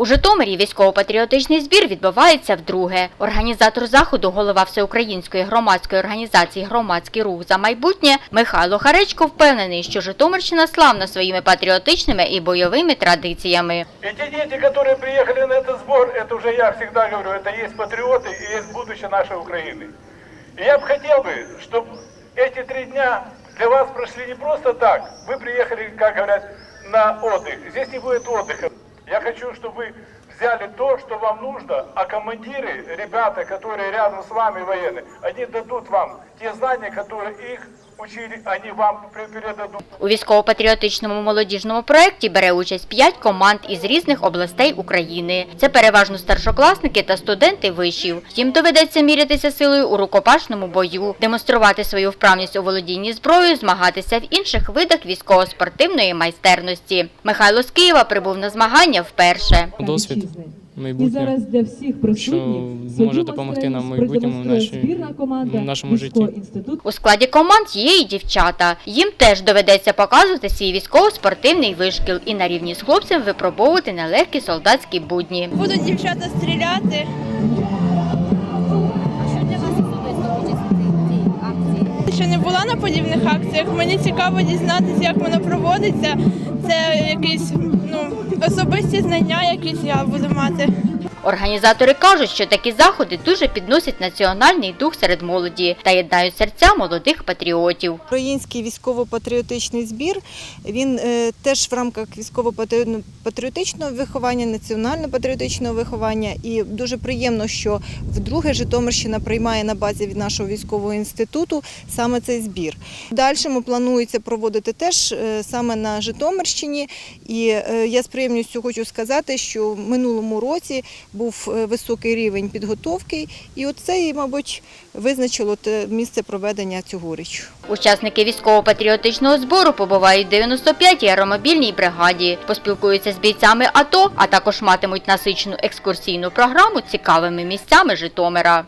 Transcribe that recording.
У Житомирі військово-патріотичний збір відбувається вдруге. Організатор заходу, голова всеукраїнської громадської організації Громадський рух за майбутнє Михайло Харечко впевнений, що Житомирщина славна своїми патріотичними і бойовими традиціями. И те дети, которые приехали на этот сбор, это уже я всегда говорю, это есть патриоты и есть будущее нашей Украины. И я бы хотел бы, чтобы эти три дня для вас прошли не просто так. Вы приехали, как говорят, на отдых. Здесь не будет отдыха. Я хочу, чтобы вы взяли то, что вам нужно, а командиры, ребята, которые рядом с вами военные, они дадут вам те знания, которые их у військово-патріотичному молодіжному проєкті бере участь п'ять команд із різних областей України. Це переважно старшокласники та студенти вишів. Їм доведеться мірятися силою у рукопашному бою, демонструвати свою вправність у володінні зброєю, змагатися в інших видах військово-спортивної майстерності. Михайло з Києва прибув на змагання вперше. Досвід, І майбутнє, зараз для всіх присутніх що може допомогти нам в майбутньому в нашій- в нашому житті. У складі команд є і дівчата. Їм теж доведеться показувати свій військово-спортивний вишкіл і на рівні з хлопцем випробовувати нелегкі солдатські будні. Будуть дівчата стріляти. Ще не була на подібних акціях. Мені цікаво дізнатися, як воно проводиться. Це якісь ну, особисті знання, якісь я буду мати. Організатори кажуть, що такі заходи дуже підносять національний дух серед молоді та єднають серця молодих патріотів. Український військово-патріотичний збір він е, теж в рамках військово-патріотичного виховання, національно-патріотичного виховання. І дуже приємно, що вдруге Житомирщина приймає на базі від нашого військового інституту саме цей збір. Дальшому планується проводити теж е, саме на Житомирщині. І е, я з приємністю хочу сказати, що в минулому році був е, високий рівень підготовки, і оце, і, мабуть, визначило місце проведення цьогоріч. Учасники військово-патріотичного збору побувають в 95-й аеромобільній бригаді, поспілкуються з бійцями АТО, а також матимуть насичену екскурсійну програму цікавими місцями Житомира.